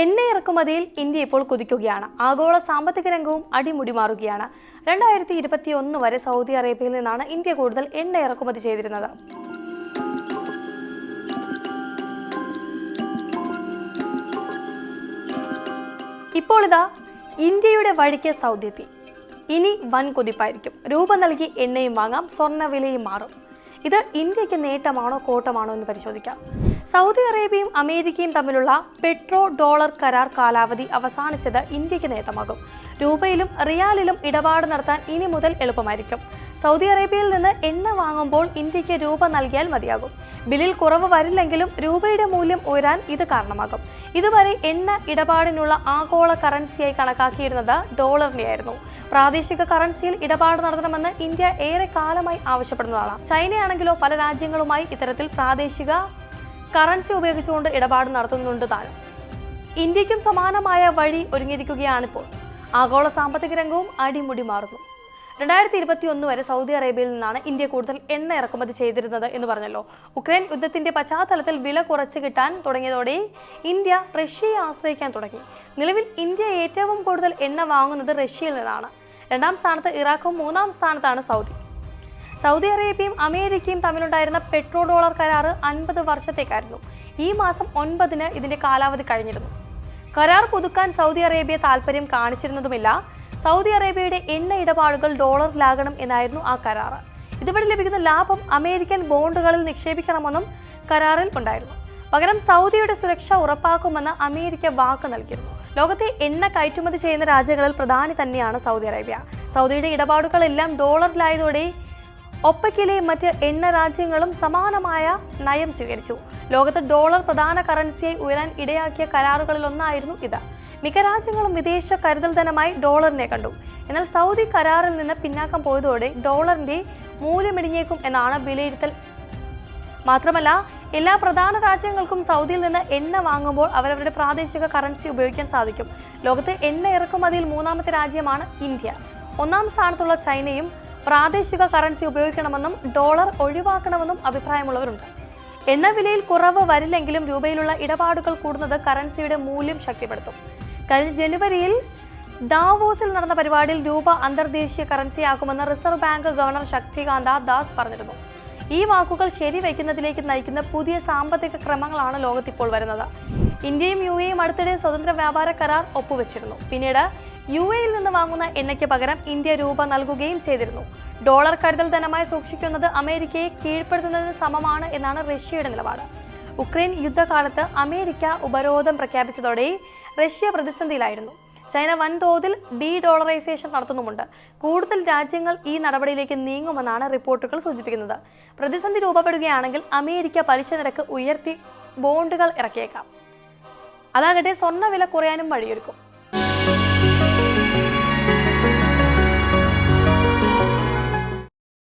എണ്ണ ഇറക്കുമതിയിൽ ഇന്ത്യ ഇപ്പോൾ കുതിക്കുകയാണ്. ആഗോള സാമ്പത്തിക രംഗവും അടിമുടി മാറുകയാണ് രണ്ടായിരത്തി ഇരുപത്തി ഒന്ന് വരെ സൗദി അറേബ്യയിൽ നിന്നാണ് ഇന്ത്യ കൂടുതൽ എണ്ണ ഇറക്കുമതി ചെയ്തിരുന്നത്. ഇപ്പോൾ ഇതാ ഇന്ത്യയുടെ വഴിക്ക് സൗദി എത്തി. ഇനി വൻ കുതിപ്പായിരിക്കും രൂപ നൽകി എണ്ണയും വാങ്ങാം സ്വർണ വിലയും മാറും. ഇത് ഇന്ത്യയ്ക്ക് നേട്ടമാണോ കോട്ടമാണോ എന്ന് പരിശോധിക്കാം. സൗദി അറേബ്യയും അമേരിക്കയും തമ്മിലുള്ള പെട്രോ ഡോളർ കരാർ കാലാവധി അവസാനിച്ചത് ഇന്ത്യയ്ക്ക് നേട്ടമാകും. രൂപയിലും റിയാലിലും ഇടപാട് നടത്താൻ ഇനി മുതൽ എളുപ്പമായിരിക്കും. സൗദി അറേബ്യയിൽ നിന്ന് എണ്ണ വാങ്ങുമ്പോൾ ഇന്ത്യയ്ക്ക് രൂപ നൽകിയാൽ മതിയാകും. ബില്ലിൽ കുറവ് വരില്ലെങ്കിലും രൂപയുടെ മൂല്യം ഉയരാൻ ഇത് കാരണമാകും. ഇതുവരെ എണ്ണ ഇടപാടിനുള്ള ആഗോള കറൻസിയായി കണക്കാക്കിയിരുന്നത് ഡോളറിനെയായിരുന്നു. പ്രാദേശിക കറൻസിയിൽ ഇടപാട് നടത്തണമെന്ന് ഇന്ത്യ ഏറെ കാലമായി ആവശ്യപ്പെടുന്നതാണ്. ചൈനയാണെങ്കിലോ പല രാജ്യങ്ങളുമായി ഇത്തരത്തിൽ പ്രാദേശിക കറൻസി ഉപയോഗിച്ചുകൊണ്ട് ഇടപാട് നടത്തുന്നുണ്ട് താനും ഇന്ത്യക്കും സമാനമായ വഴി ഒരുങ്ങിയിരിക്കുകയാണിപ്പോൾ. ആഗോള സാമ്പത്തിക രംഗവും അടിമുടി മാറുന്നു. രണ്ടായിരത്തി ഇരുപത്തി ഒന്ന് വരെ സൗദി അറേബ്യയിൽ നിന്നാണ് ഇന്ത്യ കൂടുതൽ എണ്ണ ഇറക്കുമതി ചെയ്തിരുന്നത് എന്ന് പറഞ്ഞല്ലോ. ഉക്രൈൻ യുദ്ധത്തിന്റെ പശ്ചാത്തലത്തിൽ വില കുറച്ച് കിട്ടാൻ തുടങ്ങിയതോടെ ഇന്ത്യ റഷ്യയെ ആശ്രയിക്കാൻ തുടങ്ങി. നിലവിൽ ഇന്ത്യ ഏറ്റവും കൂടുതൽ എണ്ണ വാങ്ങുന്നത് റഷ്യയിൽ നിന്നാണ്. രണ്ടാം സ്ഥാനത്ത് ഇറാഖും മൂന്നാം സ്ഥാനത്താണ് സൗദി. സൗദി അറേബ്യയും അമേരിക്കയും തമ്മിലുണ്ടായിരുന്ന പെട്രോൾ ഡോളർ കരാറ് അൻപത് വർഷത്തേക്കായിരുന്നു. ഈ മാസം ഒൻപതിന് ഇതിന്റെ കാലാവധി കഴിഞ്ഞിരുന്നു. കരാർ പുതുക്കാൻ സൗദി അറേബ്യ താൽപ്പര്യം കാണിച്ചിരുന്നതുമില്ല. സൗദി അറേബ്യയുടെ എണ്ണ ഇടപാടുകൾ ഡോളറിലാകണം എന്നായിരുന്നു ആ കരാർ ഇതുവഴി ലഭിക്കുന്ന ലാഭം അമേരിക്കൻ ബോണ്ടുകളിൽ നിക്ഷേപിക്കണമെന്നും കരാറിൽ ഉണ്ടായിരുന്നു. പകരം സൗദിയുടെ സുരക്ഷ ഉറപ്പാക്കുമെന്ന് അമേരിക്ക വാക്ക് നൽകിയിരുന്നു. ലോകത്തെ എണ്ണ കയറ്റുമതി ചെയ്യുന്ന രാജ്യങ്ങളിൽ പ്രധാനി തന്നെയാണ് സൗദി അറേബ്യ. സൗദിയുടെ ഇടപാടുകളെല്ലാം ഡോളറിലായതോടെ ഒപ്പക്കിലെ മറ്റ് എണ്ണ രാജ്യങ്ങളും സമാനമായ നയം സ്വീകരിച്ചു. ലോകത്ത് ഡോളർ പ്രധാന കറൻസിയായി ഉയരാൻ ഇടയാക്കിയ കരാറുകളിലൊന്നായിരുന്നു ഇത്. മിക്ക രാജ്യങ്ങളും വിദേശ കരുതൽ ധനമായി ഡോളറിനെ കണ്ടു. എന്നാൽ സൗദി കരാറിൽ നിന്ന് പിന്നാക്കം പോയതോടെ ഡോളറിന്റെ മൂല്യമിടിഞ്ഞേക്കും എന്നാണ് വിലയിരുത്തൽ. മാത്രമല്ല എല്ലാ പ്രധാന രാജ്യങ്ങൾക്കും സൗദിയിൽ നിന്ന് എണ്ണ വാങ്ങുമ്പോൾ അവരവരുടെ പ്രാദേശിക കറൻസി ഉപയോഗിക്കാൻ സാധിക്കും. ലോകത്ത് എണ്ണ ഇറക്കുമതിയിൽ മൂന്നാമത്തെ രാജ്യമാണ് ഇന്ത്യ. ഒന്നാം സ്ഥാനത്തുള്ള ചൈനയും പ്രാദേശിക കറൻസി ഉപയോഗിക്കണമെന്നും ഡോളർ ഒഴിവാക്കണമെന്നും അഭിപ്രായമുള്ളവരുണ്ട്. എണ്ണ വിലയിൽ കുറവ് വരില്ലെങ്കിലും രൂപയിലുള്ള ഇടപാടുകൾ കൂടുന്നത് കറൻസിയുടെ മൂല്യം ശക്തിപ്പെടുത്തും. കഴിഞ്ഞ ജനുവരിയിൽ ദാവോസിൽ നടന്ന പരിപാടിയിൽ രൂപ അന്തർദേശീയ കറൻസിയാക്കുമെന്ന് reserve bank governor Shaktikanta Das പറഞ്ഞിരുന്നു. ഈ വാക്കുകൾ ശരിവയ്ക്കുന്നതിലേക്ക് നയിക്കുന്ന പുതിയ സാമ്പത്തിക ക്രമങ്ങളാണ് ലോകത്തിപ്പോൾ വരുന്നത്. ഇന്ത്യയും യു എയും അടുത്തിടെ സ്വതന്ത്ര വ്യാപാര കരാർ ഒപ്പുവെച്ചിരുന്നു. പിന്നീട് യു എയിൽ നിന്ന് വാങ്ങുന്ന എണ്ണയ്ക്ക് പകരം ഇന്ത്യ രൂപ നൽകുകയും ചെയ്തിരുന്നു. ഡോളർ കരുതൽ ധനമായി സൂക്ഷിക്കുന്നത് അമേരിക്കയെ കീഴ്പ്പെടുത്തുന്നതിന് സമമാണ് എന്നാണ് റഷ്യയുടെ നിലപാട്. ഉക്രൈൻ യുദ്ധകാലത്ത് അമേരിക്ക ഉപരോധം പ്രഖ്യാപിച്ചതോടെ റഷ്യ പ്രതിസന്ധിയിലായിരുന്നു. ചൈന വൻതോതിൽ ഡി ഡോളറൈസേഷൻ നടത്തുന്നുമുണ്ട്. കൂടുതൽ രാജ്യങ്ങൾ ഈ നടപടിയിലേക്ക് നീങ്ങുമെന്നാണ് റിപ്പോർട്ടുകൾ സൂചിപ്പിക്കുന്നത്. പ്രതിസന്ധി രൂപപ്പെടുകയാണെങ്കിൽ അമേരിക്ക പലിശ നിരക്ക് ഉയർത്തി ബോണ്ടുകൾ ഇറക്കിയേക്കാം. അതാകട്ടെ സ്വർണ വില കുറയാനും വഴിയൊരുക്കും.